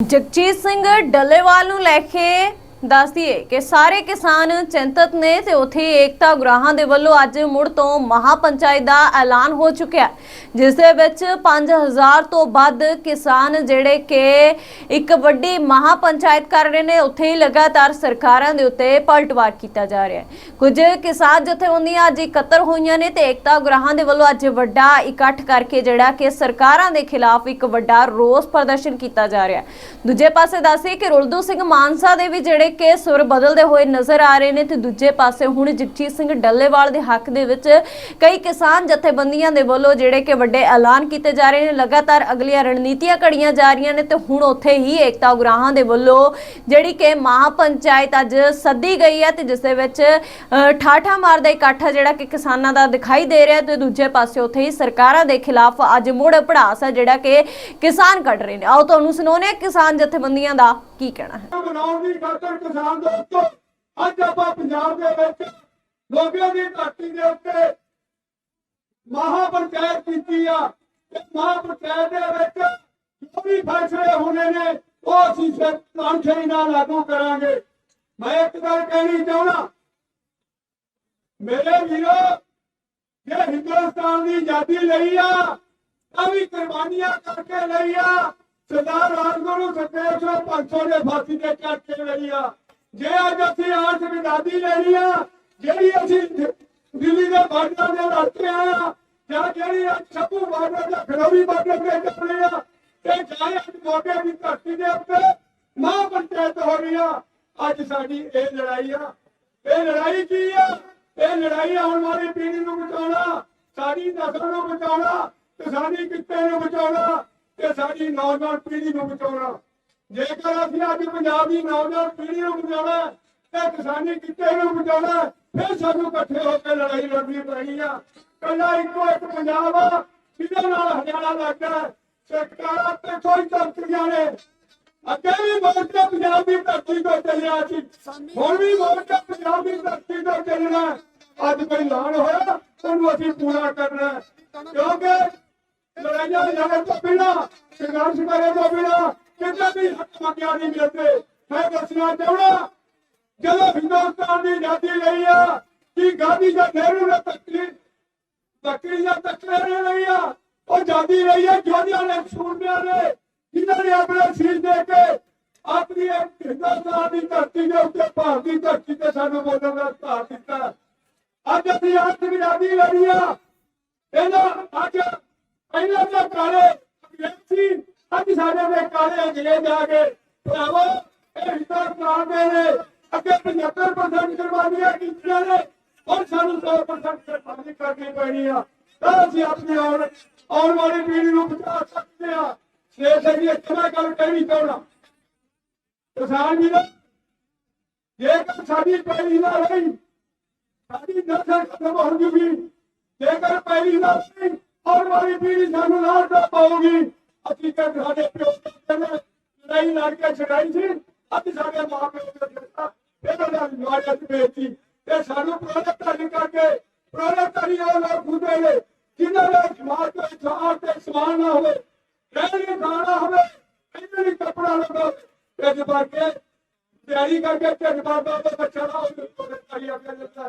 ਜਗਜੀਤ ਸਿੰਘ ਡੱਲੇਵਾਲ ਨੂੰ ਲੈ ਕੇ ਦੱਸ ਦਈਏ ਕਿ ਸਾਰੇ ਕਿਸਾਨ ਚਿੰਤਤ ਨੇ ਤੇ ਉੱਥੇ ਏਕਤਾ ਗੁਰਾਹਾਂ ਦੇ ਵੱਲੋਂ ਅੱਜ ਮੁੜ ਤੋਂ ਮਹਾਪੰਚਾਇਤ ਦਾ ਐਲਾਨ ਹੋ ਚੁੱਕਿਆ ਜਿਸ ਦੇ ਵਿੱਚ 5000 ਤੋਂ ਵੱਧ ਕਿਸਾਨ ਜਿਹੜੇ ਕਿ ਇੱਕ ਵੱਡੀ ਮਹਾਪੰਚਾਇਤ ਕਰ ਰਹੇ ਨੇ, ਉੱਥੇ ਹੀ ਲਗਾਤਾਰ ਸਰਕਾਰਾਂ ਦੇ ਉੱਤੇ ਪਲਟਵਾਰ ਕੀਤਾ ਜਾ ਰਿਹਾ ਹੈ। ਕੁਝ ਕਿਸਾਨ ਜਥੇਬੰਦੀਆਂ ਅੱਜ ਇਕੱਤਰ ਹੋਈਆਂ ਨੇ ਤੇ ਏਕਤਾ ਗੁਰਾਹਾਂ ਦੇ ਵੱਲੋਂ ਅੱਜ ਵੱਡਾ ਇਕੱਠ ਕਰਕੇ ਜਿਹੜਾ ਕਿ ਸਰਕਾਰਾਂ ਦੇ ਖਿਲਾਫ ਇੱਕ ਵੱਡਾ ਰੋਸ ਪ੍ਰਦਰਸ਼ਨ ਕੀਤਾ ਜਾ ਰਿਹਾ ਹੈ। ਦੂਜੇ ਪਾਸੇ ਦੱਸੇ ਕਿ ਰੁਲਦੂ ਸਿੰਘ ਮਾਨਸਾ ਦੇ ਵੀ ਜਿਹੜੇ ਕੇ ਸੁਰ ਬਦਲਦੇ ਹੋਏ ਨਜ਼ਰ ਆ ਰਹੇ ਨੇ ਤੇ ਦੂਜੇ ਪਾਸੇ ਹੁਣ ਜਗਜੀਤ ਸਿੰਘ ਡੱਲੇਵਾਲ ਦੇ ਹੱਕ ਦੇ ਵਿੱਚ ਕਈ ਕਿਸਾਨ ਜਥੇਬੰਦੀਆਂ ਦੇ ਵੱਲੋਂ ਜਿਹੜੇ ਕਿ ਵੱਡੇ ਐਲਾਨ ਕੀਤੇ ਜਾ ਰਹੇ ਨੇ, ਲਗਾਤਾਰ ਅਗਲੀਆਂ ਰਣਨੀਤੀਆਂ ਘੜੀਆਂ ਜਾ ਰਹੀਆਂ ਨੇ ਤੇ ਹੁਣ ਉੱਥੇ ਹੀ ਏਕਤਾ ਉਗਰਾਹਾਂ ਦੇ ਵੱਲੋਂ ਜਿਹੜੀ ਕਿ ਮਹਾਪੰਚਾਇਤ ਅੱਜ ਸੱਦੀ ਗਈ ਹੈ ਤੇ ਜਿਸ ਦੇ ਵਿੱਚ ਠਾਠਾ ਮਾਰਦਾ ਇਕੱਠ ਆ ਜਿਹੜਾ ਕਿ ਕਿਸਾਨਾਂ ਦਾ ਦਿਖਾਈ ਦੇ ਰਿਹਾ ਤੇ ਦੂਜੇ ਪਾਸੇ ਉੱਥੇ ਹੀ ਸਰਕਾਰਾਂ ਦੇ ਖਿਲਾਫ ਅੱਜ ਮੁੜ ਪੜਾਸ ਹੈ ਜਿਹੜਾ ਕਿ ਕਿਸਾਨ ਕੱਢ ਰਹੇ ਨੇ। ਆਓ ਤੁਹਾਨੂੰ ਸੁਣਾਉਂਦੇ ਹਾਂ ਕਿਸਾਨ ਜਥੇਬੰਦੀਆਂ ਦਾ ਕੀ ਕਹਿਣਾ ਹੈ। ਬਣਾਉਣ ਦੀ ਖਾਤਰ ਕਿਸਾਨ ਦੋਸਤੋ ਅੱਜ ਆਪਾਂ ਪੰਜਾਬ ਦੇ ਵਿੱਚ ਲੋਕਾਂ ਦੀ ਧਰਤੀ ਦੇ ਉੱਤੇ ਮਹਾਪੰਚਾਇਤ ਕੀਤੀ ਆ। ਤੇ ਮਹਾਪੰਚਾਇਤ ਦੇ ਵਿੱਚ ਜੋ ਵੀ ਫੈਸਲੇ ਹੋਣੇ ਨੇ, ਉਹ ਅਸੀਂ ਸਿਰ ਨਾਲ ਲਾਗੂ ਕਰਾਂਗੇ। ਮੈਂ ਇੱਕ ਗੱਲ ਕਹਿਣੀ ਚਾਹਣਾ ਮੇਰੇ ਵੀਰੋ, ਜੇ ਹਿੰਦੁਸਤਾਨ ਦੀ ਆਜ਼ਾਦੀ ਲਈ ਆ, ਤਾਂ ਵੀ ਕੁਰਬਾਨੀਆਂ ਕਰਕੇ ਲਈ ਆ। ਸਰਦਾਰ ਰਾਜਗੁਰੂ ਸੁਖਦੇਵ ਸਿੰਘ 500 ਦੇ ਫਾਂਸੀ ਦੇ ਕਰਕੇ ਲਈ ਆ। ਜੇ ਅੱਜ ਅਸੀਂ ਆਸ ਵਿਦਾਦੀ ਲੈਣੀ ਆ, ਜਿਹੜੀ ਅਸੀਂ ਦਿੱਲੀ ਦੇ ਬਾਰਡਰ ਦੇ ਰਸਤੇ ਆ, ਜਾਂ ਜਿਹੜੀ ਅੱਜ ਸਭੂ ਬਾਰਡਰ ਦਾ ਖੜੋਵੀ ਬਾਰਡਰ ਦੇ ਚੱਲੇ ਆ, ਤੇ ਜਾਏ ਅੱਜ ਮੋਢੇ ਦੀ ਧਰਤੀ ਦੇ ਉੱਤੇ ਮਹਾਂ ਪੰਚਾਇਤ ਹੋ ਰਹੀ ਆ, ਅੱਜ ਸਾਡੀ ਇਹ ਲੜਾਈ ਆ। ਇਹ ਲੜਾਈ ਕੀ ਆ? ਇਹ ਲੜਾਈ ਆਉਣ ਵਾਲੀ ਪੀੜ੍ਹੀ ਨੂੰ ਬਚਾਉਣਾ, ਸਾਡੀ ਨਸਲ ਨੂੰ ਬਚਾਉਣਾ, ਤੇ ਸਾਡੀ ਕਿੱਤੇ ਨੂੰ ਬਚਾਉਣਾ। ਤੇ ਸਾਡੀ ਨੌਜਵਾਨ ਪੀੜ੍ਹੀ ਨੂੰ ਬਚਾਉਣਾ। ਜੇਕਰ ਅਸੀਂ ਅੱਜ ਪੰਜਾਬ ਦੀ ਨੌਜਵਾਨ ਪੀੜ੍ਹੀ ਨੂੰ ਬਚਾਉਣਾ, ਤੇ ਕਿਸਾਨੀ ਕਿੱਤੇ ਨੂੰ ਬਚਾਉਣਾ, ਫਿਰ ਸਾਨੂੰ ਇਕੱਠੇ ਹੋ ਕੇ ਲੜਾਈ ਲੜਨੀ ਪੈਣੀ ਆ। ਕੱਲਾ ਇੱਕੋ ਇੱਕ ਪੰਜਾਬ ਆ, ਜਿਹਦੇ ਨਾਲ ਹਰਿਆਣਾ ਲੱਗਦਾ ਸਰਕਾਰਾਂ ਤੇ ਕੋਈ ਚਮਕੀਆਂ ਨੇ। ਅੱਗੇ ਵੀ ਮੋਰਚਾ ਪੰਜਾਬ ਦੀ ਧਰਤੀ ਤੋਂ ਚੱਲਿਆ ਸੀ। ਹੁਣ ਵੀ ਮੋਰਚਾ ਪੰਜਾਬ ਦੀ ਧਰਤੀ ਤੋਂ ਚੱਲਣਾ। ਅੱਜ ਕੋਈ ਐਲਾਨ ਹੋਇਆ, ਉਹਨੂੰ ਅਸੀਂ ਪੂਰਾ ਕਰਨਾ। ਕਿਉਂਕਿ ਲੜਾਈਆਂ ਲੜਨ ਤੋਂ ਬਿਨਾਂ ਸੰਘਰਸ਼ ਕਰਨ ਤੋਂ ਬਿਨਾਂ, ਕਿਤੇ ਵੀ ਹੱਕ ਮੰਗਿਆ ਨਹੀਂ ਮਿਲਦੇ ਮੈਂ ਦੱਸਣਾ ਚਾਹੁੰਦਾ, ਜਦੋਂ ਹਿੰਦੁਸਤਾਨ ਦੀ ਆਜ਼ਾਦੀ ਲਈ ਆ, ਕਿ ਗਾਂਧੀ ਜਾਂ ਨਹਿਰੂ ਨੇ ਤਕਲੀਫ ਬੱਕਰੀਆਂ ਤੱਕਰੇ ਲਈ ਆ? ਉਹ ਆਜ਼ਾਦੀ ਲਈ ਆ ਜੋਧਿਆਂ ਨੇ, ਸੂਰਮਿਆਂ ਨੇ, ਜਿਨ੍ਹਾਂ ਨੇ ਆਪਣੇ ਸੀਸ ਦੇ ਕੇ ਆਪਣੀ ਹਿੰਦੁਸਤਾਨ ਦੀ ਧਰਤੀ ਦੇ ਉੱਤੇ, ਭਾਰਤ ਦੀ ਧਰਤੀ ਤੇ ਸਾਨੂੰ ਬੋਲਣ ਦਾ ਅਧਿਕਾਰ ਦਿੱਤਾ। ਅੱਜ ਅਸੀਂ ਆਪ ਆਜ਼ਾਦੀ ਲਈ ਆ। ਇਹਨਾਂ ਅੱਜ ਪਹਿਲਾਂ ਤਾਂ ਕਾਲੇ ਸੀ, ਅੱਜ ਸਾਡੇ ਦੇ ਕਾਲੇ ਅੰਗਰੇਜ਼ ਆ ਗਏ ਭਰਾਵੋ, ਇਹ ਹਿੰਦੁਸਤਾਨ ਦੇ ਨੇ। ਅੱਗੇ 75% ਕੁਰਬਾਨੀਆਂ ਕੀਤੀਆਂ ਨੇ, ਹੁਣ ਸਾਨੂੰ 100% ਕੁਰਬਾਨੀ ਕਰਨੀ ਪੈਣੀ ਆ। ਤਾਂ ਅਸੀਂ ਆਪਣੀ ਆਉਣ ਆਉਣ ਵਾਲੀ ਪੀੜ੍ਹੀ ਨੂੰ ਬਚਾ ਸਕਦੇ ਆ। ਸੇਠ ਜੀ ਇੱਕ ਮੈਂ ਗੱਲ ਕਹਿਣੀ ਚਾਹੁੰਦਾ। ਕਿਸਾਨ ਜੀ ਜੇਕਰ ਸਾਡੀ ਪੈਲੀ ਨਾ ਰਹੀ, ਸਾਡੀ ਨਸਲ ਖਤਮ ਹੋ ਜੂਗੀ, ਜੇਕਰ ਪਹਿਲੀ ਨਸਲ ਆਉਣ ਵਾਲੀ ਪੀੜ੍ਹੀ ਸਾਨੂੰ ਨਾਲ ਪਾਉਗੀ। ਅਸੀਂ ਸਾਡੇ ਪਿਓ ਦੇ ਨੇ ਲੜਾਈ ਲੜ ਕੇ ਛਡਾਈ ਸੀ। ਅੱਜ ਸਾਡੇ ਮਾਂ ਦੇ ਦਿੱਤਾ। ਇਹਨਾਂ ਦਾ ਨਿਵਾਜਾ ਬੇਤੀ ਤੇ ਸਾਨੂੰ ਪ੍ਰੋਜੈਕਟ ਨਹੀਂ ਕਰਕੇ ਪ੍ਰੋਜੈਕਟ ਨਹੀਂ ਉਹ ਲੋਕ ਹੁੰਦੇ ਨੇ, ਜਿਨ੍ਹਾਂ ਦਾ ਸਮਾਜ ਤੋਂ ਇਨਸਾਨ ਤੇ ਸਮਾਨ ਨਾ ਹੋਵੇ, ਰਹਿਣ ਖਾਣਾ ਹੋਵੇ, ਇਹਨਾਂ ਲਈ ਕੱਪੜਾ ਲਗਾਓ ਢਿੱਡ ਭਰ ਕੇ ਤਿਆਰੀ ਕਰਕੇ ਢਿੱਡ ਬਾਬਾ ਬੱਚਾ ਨਾ ਹੋਵੇ ਉਹਦੇ ਕਰੀ ਅੱਗੇ